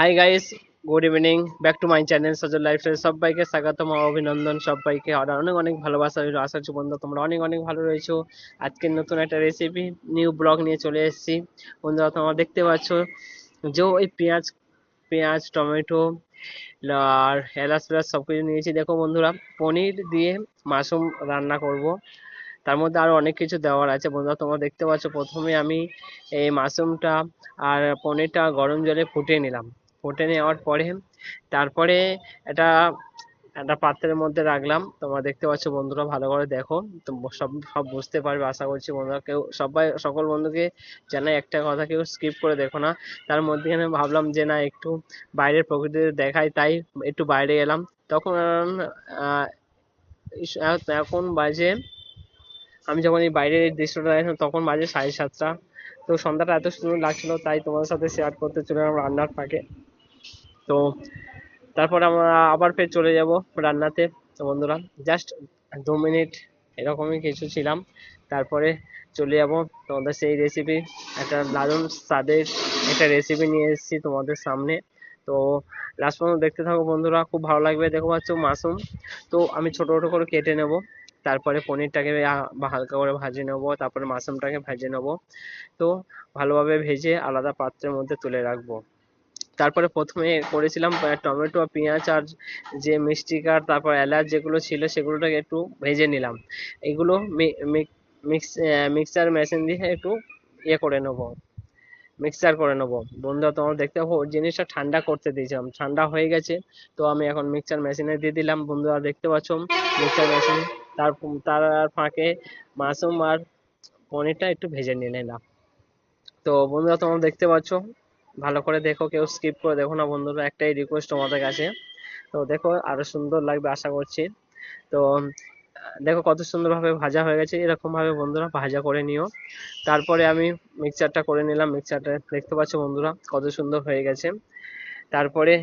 Hi guys good evening back to my channel Sajal lifestyle সবাইকে স্বাগতম, অভিনন্দন সবাইকে। আর অনেক অনেক ভালোবাসা রইল, আশা করছি বন্ধু তোমরা অনেক অনেক ভালো রয়েছো। আজকের নতুন একটা রেসিপি নিউ ব্লগ নিয়ে চলে এসেছি। বন্ধুরা, তোমরা দেখতে পাচ্ছ, যে ওই পেঁয়াজ পেঁয়াজ, টমেটো, আর এলাচ ফেলাচ সব কিছু নিয়েছি। দেখো বন্ধুরা, পনির দিয়ে মাশরুম রান্না করব। তার মধ্যে আরও অনেক কিছু দেওয়ার আছে। বন্ধুরা, তোমরা দেখতে পাচ্ছ, প্রথমে আমি এই মাশরুমটা আর পনিরটা গরম জলে ফুটিয়ে নিলাম। ফুটে নেওয়ার পরে তারপরে এটা একটা পাত্রের মধ্যে রাখলাম। তোমরা দেখতে পাচ্ছ বন্ধুরা, ভালো করে দেখো। তো সব সব বুঝতে পারবে, আশা করছি বন্ধুরা কেউ, সবাই, সকল বন্ধুকে জানাই একটা কথা, কেউ স্কিপ করে দেখো না। তার মধ্যেখানে ভাবলাম যে না, একটু বাইরের প্রকৃতি দেখাই, তাই একটু বাইরে এলাম তখন এখন বাজে, আমি যখন এই বাইরের দৃশ্যটা দেখলাম, তখন বাজে সাড়ে সাতটা। তো সন্ধ্যাটা এত সুন্দর লাগছিল, তাই তোমাদের সাথে শেয়ার করতে চলে রান্নার ফাঁকে। তো তারপর আমরা আবার ফের চলে যাব রান্নাতে। তো বন্ধুরা জাস্ট দু মিনিট এরকমই কিছু ছিলাম। তারপরে চলে যাব তোমাদের সেই রেসিপি একটা দারুণ স্বাদের একটা রেসিপি নিয়ে এসেছি তোমাদের সামনে। তো লাস্ট পর্যন্ত দেখতে থাকো বন্ধুরা, খুব ভালো লাগবে। দেখো পাচ্ছ মাশরুম তো আমি ছোট ছোট করে কেটে নেব। তারপরে পনিরটাকে হালকা করে ভাজে নেব। তারপরে মাশরুমটাকে ভেজে নেব। তো ভালোভাবে ভেজে আলাদা পাত্রের মধ্যে তুলে রাখব। তারপরে প্রথমে করেছিলাম টমেটো, পেঁয়াজ আর যে মিষ্টি কাঠ তারপর এলাচ যেগুলো ছিল সেগুলোটাকে একটু ভেজে নিলাম। এগুলো মিক্স মিক্সার মেশিন দিয়ে একটু ইয়ে করে নেব। মিক্সচার করে নেব। বন্ধুরা তোমরা দেখতে পাবো, জিনিসটা ঠান্ডা করতে দিয়েছিলাম। ঠান্ডা হয়ে গেছে, তো আমি এখন মিক্সচার মেশিনে দিয়ে দিলাম। বন্ধুরা, দেখতে পাচ্ছ? মিক্সচার মেশিন, তার তার ফাঁকে মাশরুম আর পনিরটা একটু ভেজে নিয়ে নিলাম। তো বন্ধুরা, তোমরা দেখতে পাচ্ছ? ভালো করে দেখো, কেউ স্কিপ করে দেখো না বন্ধুরা, একটাই রিকোয়েস্ট তোমাদের কাছে। তো দেখো, আরও সুন্দর লাগবে আশা করছি। তো দেখো কত সুন্দরভাবে ভাজা হয়ে গেছে। এরকম ভাবে বন্ধুরা ভাজা করে নিও। তারপরে আমি মিক্সচারটা করে নিলাম। মিক্সচারটা দেখতে পাচ্ছ বন্ধুরা, কত সুন্দর হয়ে গেছে। তারপরে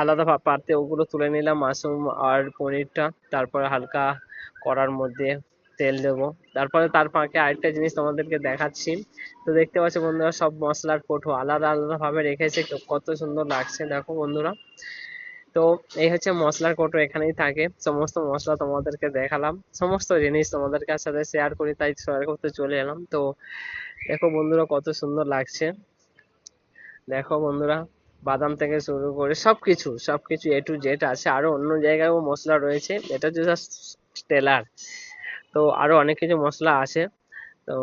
আলাদা পাত্রে ওগুলো তুলে নিলাম মাশরুম আর পনিরটা। তারপরে হালকা কড়ার মধ্যে তেল দেবো। তারপরে তার ফাঁকে আরেকটা জিনিস তোমাদেরকে দেখাচ্ছি। তো দেখতে পাচ্ছ বন্ধুরা, সব মশলার কৌটো আলাদা আলাদা ভাবে রেখেছে কত সুন্দর লাগছে, দেখো বন্ধুরা। তো এই হচ্ছে মশলার কৌটো, এখানেই থাকে। সমস্ত মশলা তোমাদেরকে দেখালাম। সমস্ত জিনিস তোমাদের সাথে শেয়ার করি, তাই শেয়ার করতে চলে এলাম। তো দেখো বন্ধুরা, কত সুন্দর লাগছে। দেখো বন্ধুরা, বাদাম থেকে শুরু করে সবকিছু সবকিছু এ টু জেড আছে। আরও অন্য জায়গায়ও মশলা রয়েছে। এটা জাস্ট টেলার তো আরও অনেক কিছু মশলা আছে। তো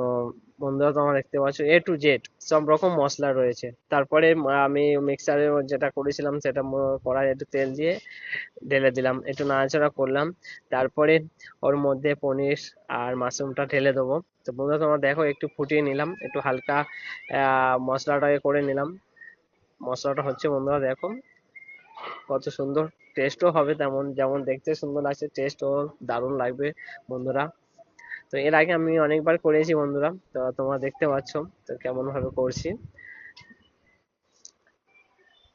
বন্ধুরা তোমরা দেখতে পাচ্ছ এ টু জেড সব রকম মশলা রয়েছে। তারপরে আমি মিক্সারে যেটা করেছিলাম সেটা কড়াই একটু তেল দিয়ে ঢেলে দিলাম। একটু নাড়াচাড়া করলাম। তারপরে ওর মধ্যে পনির আর মাশরুমটা ঢেলে দেবো। তো বন্ধুরা তোমরা দেখো, একটু ফুটিয়ে নিলাম। একটু হালকা মশলাটাকে করে নিলাম। মশলাটা হচ্ছে বন্ধুরা দেখো কত সুন্দর টেস্ট ও হবে তেমন, যেমন দেখতে সুন্দর লাগছে টেস্ট ও দারুণ লাগবে বন্ধুরা। তো এর আগে আমি অনেকবার করেছি বন্ধুরা, তো তোমরা দেখতে পাচ্ছ, তো কেমন ভাবে করছি।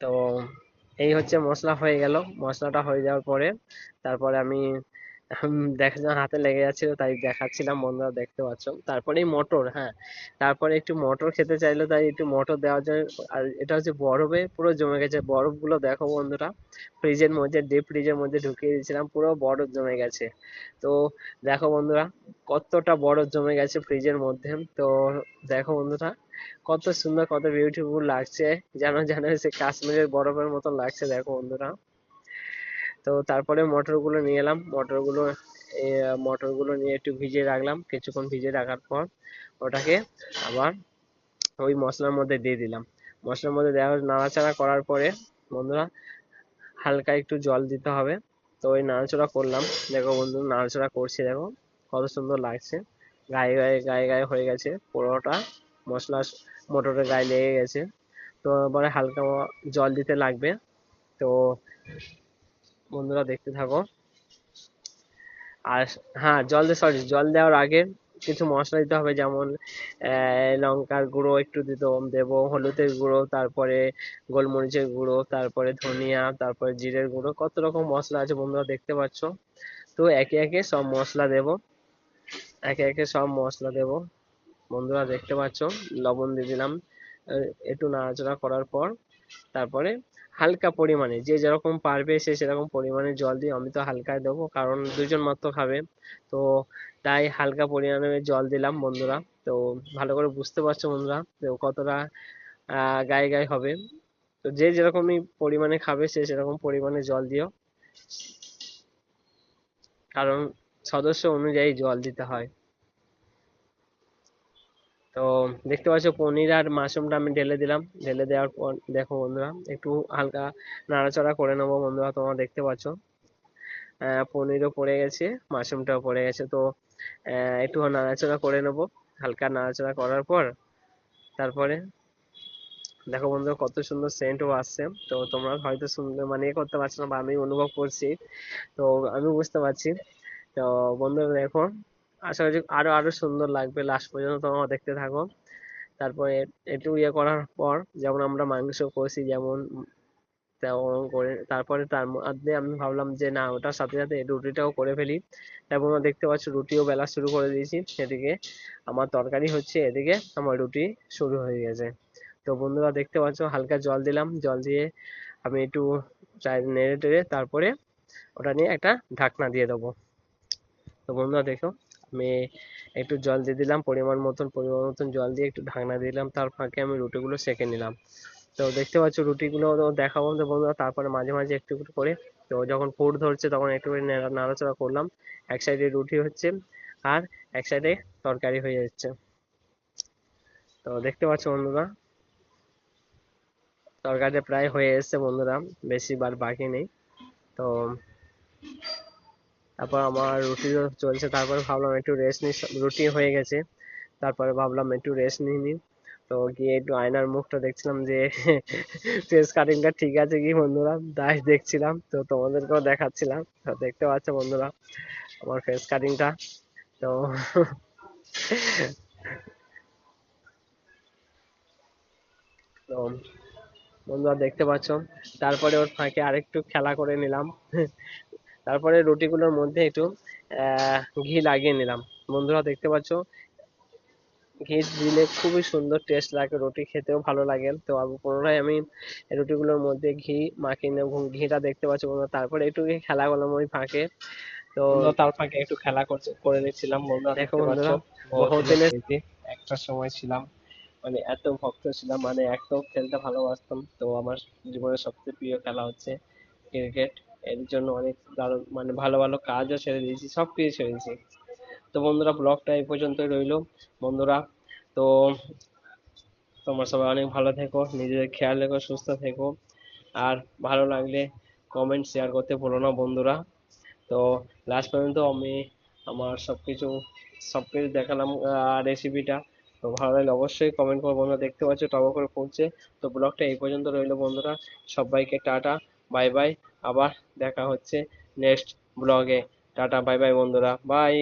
তো এই হচ্ছে মশলা হয়ে গেল, মশলাটা হয়ে যাওয়ার পরে, তারপরে আমি দেখা যায় হাতে লেগে যাচ্ছিল, তাই দেখাচ্ছিলাম, বন্ধুরা দেখতে পাচ্ছ। তারপরে মটর হ্যাঁ। তারপরে একটু মটর খেতে চাইলো, তাই একটু মটর দেওয়ার জন্য, আর এটা হচ্ছে বরফে, পুরো জমে গেছে। বরফগুলো দেখো বন্ধুরা, ফ্রিজের মধ্যে ডিপ ফ্রিজের মধ্যে ঢুকিয়ে দিয়েছিলাম, পুরো বরফ জমে গেছে। তো দেখো বন্ধুরা, কতটা বরফ জমে গেছে ফ্রিজের মধ্যে। তো দেখো বন্ধুরা, কত সুন্দর, কত বিউটিফুল লাগছে। যেন যেন সে কাশ্মীরের বরফের মতো লাগছে, দেখো বন্ধুরা। তো তারপরে মটরগুলো নিয়ে এলাম। মটরগুলো মটরগুলো নিয়ে একটু ভিজিয়ে রাখলাম। কিছুক্ষণ ভিজিয়ে রাখার পর ওটাকে আবার ওই মশলার মধ্যে দিয়ে দিলাম। মশলার মধ্যে দেওয়ার নাড়াচাড়া করার পরে বন্ধুরা হালকা একটু জল দিতে হবে। তো ওই নাড়াচাড়া করলাম। দেখো বন্ধু, নাড়াচাড়া করছে দেখো। কত সুন্দর লাগছে। গায়ে গায়ে গায়ে গায়ে হয়ে গেছে পুরোটা মশলা, মটরের গায়ে লেগে গেছে। তো এবারে হালকা জল দিতে লাগবে। তো বন্ধুরা দেখতে থাকো। আর হ্যাঁ জল দিয়ে সরি জল দেওয়ার আগে কিছু মশলা দিতে হবে, যেমন লঙ্কার গুঁড়ো একটু দিতে দেবো হলুদের গুঁড়ো, তারপরে গোলমরিচের গুঁড়ো, তারপরে ধনিয়া, তারপরে জিরের গুঁড়ো, কত রকম মশলা আছে বন্ধুরা দেখতে পাচ্ছ। তো একে একে সব মশলা দেব, একে একে সব মশলা দেব। বন্ধুরা দেখতে পাচ্ছ, লবণ দিয়ে দিলাম একটু নাড়াচাড়া করার পর, তারপরে হালকা পরিমাণে, যে যেরকম পারবে সে সেরকম পরিমাণে জল দিয়ে আমি তো হালকায় দেবো, কারণ দুজন মাত্র খাবে। তো তাই হালকা পরিমাণে জল দিলাম বন্ধুরা। তো ভালো করে বুঝতে পারছ বন্ধুরা তো কতটা গায়ে গায়ে হবে। তো যে যেরকমই পরিমাণে খাবে সে সেরকম পরিমাণে জল দিও। কারণ সদস্য অনুযায়ী জল দিতে হয়। তো দেখতে পাচ্ছ পনির আর মাশরুমটা আমি ঢেলে দিলাম। ঢেলে দেওয়ার পর দেখো বন্ধুরা, একটু হালকা নাড়াচাড়া করে নেব বন্ধুরা, তোমরা দেখতে পাচ্ছ। পনিরও পড়ে গেছে, মাশরুমটাও পড়ে গেছে, তো একটু নাড়াচাড়া করে নেব। হালকা নাড়াচাড়া করার পর তারপরে দেখো বন্ধুরা, কত সুন্দর সেন্টও আসছে। তো তোমরা হয়তো সুন্দর মানে ইয়ে করতে পারছ না, বা আমি অনুভব করছি। তো আমি বুঝতে পারছি। তো বন্ধুরা দেখো আশা করছি আরও আরও সুন্দর লাগবে লাস্ট পর্যন্ত তোমরা দেখতে থাকো। তারপরে একটু ইয়ে করার পর যেমন আমরা মাংস কষি যেমন, তেমন করে তারপরে তার মধ্যে আমি ভাবলাম যে না, ওটার সাথে সাথে রুটিটাও করে ফেলি। তারপর তোমরা দেখতে পাচ্ছ রুটিও বেলা শুরু করে দিয়েছি। এদিকে আমার তরকারি হচ্ছে, এদিকে আমার রুটি শুরু হয়ে গেছে। তো বন্ধুরা দেখতে পাচ্ছ হালকা জল দিলাম। জল দিয়ে আমি একটু নেড়ে টেড়ে তারপরে ওটা নিয়ে একটা ঢাকনা দিয়ে দেবো। তো বন্ধুরা দেখো আমি একটু জল দিয়ে দিলাম, পরিমাণ মতন পরিমাণ মতন জল দিয়ে একটু ঢাকনা দিলাম, তার ফাঁকে আমি রুটিগুলো সেঁকে নিলাম। তো দেখতে পাচ্ছ রুটিগুলো দেখাবো তো বন্ধুরা, তারপরে মাঝে মাঝে একটু একটু করে। তো যখন ফুট ধরছে তখন একটু করে নেড়া- নাড়াচাড়া করলাম, এক সাইডে রুটি হচ্ছে আর এক সাইডে তরকারি হয়ে যাচ্ছে। তো দেখতে পাচ্ছ বন্ধুরা, তরকারিটা প্রায় হয়ে এসেছে বন্ধুরা, বেশি বার বাকি নেই। তো তারপর আমার রুটিও চলছে, তারপরে ভাবলাম একটু রেস্ট নিই রুটি হয়ে গেছে। তারপরে ভাবলাম একটু রেস্ট নিয়ে নিই। তো গিয়ে একটু আয়নার মুখটা দেখছিলাম যে ফেস কাটিংটা ঠিক আছে কি বন্ধুরা? তাই দেখছিলাম, তো তোমাদেরকেও দেখাচ্ছিলাম। তো দেখতে পাচ্ছ বন্ধুরা, আমার ফেস কাটিংটা তো তো বন্ধুরা দেখতে পাচ্ছ, তারপরে ওর ফাঁকে আরেকটু খেলা করে নিলাম। তারপরে রুটিগুলোর মধ্যে একটু ঘি লাগিয়ে নিলাম। বন্ধুরা দেখতে পাচ্ছ ঘি দিলে খুবই সুন্দর টেস্ট লাগে রুটি খেতেও ভালো লাগে। তো পুনরায় আমি রুটিগুলোর মধ্যে ঘি মাখিয়ে নেব ঘিটা দেখতে পাচ্ছ বন্ধুরা। তারপরে একটু খেলা করলাম ওই ফাঁকে। তো তার ফাঁকে একটু খেলা করে নিচ্ছিলাম বন্ধুরা দেখো বন্ধুরা হোটেলে একটা সময় ছিলাম মানে এত ভক্ত ছিলাম মানে এত খেলতে ভালোবাসতাম। তো আমার জীবনের সবচেয়ে প্রিয় খেলা হচ্ছে ক্রিকেট এর জন্য অনেক দারুণ মানে ভালো ভালো কাজও ছেড়ে দিয়েছি, সব কিছু ছেড়ে দিয়েছি। তো বন্ধুরা, ব্লগটা এই পর্যন্তই রইল। বন্ধুরা, তো তোমরা সবাই অনেক ভালো থেকো, নিজেদের খেয়াল রেখো, সুস্থ থেকো। আর ভালো লাগলে কমেন্ট শেয়ার করতে ভুলো না বন্ধুরা। তো লাস্ট পর্যন্ত আমি আমার সবকিছু সবকিছু দেখালাম রেসিপিটা তো ভালো লাগলে অবশ্যই কমেন্ট করো বন্ধুরা, দেখতে পাচ্ছ টগো করে পড়ছে। তো ব্লগটা এই পর্যন্ত রইল বন্ধুরা, সবাইকে টাটা বাই বাই আবার দেখা হচ্ছে নেক্সট ব্লগে টাটা বাই বাই বন্ধুরা। বাই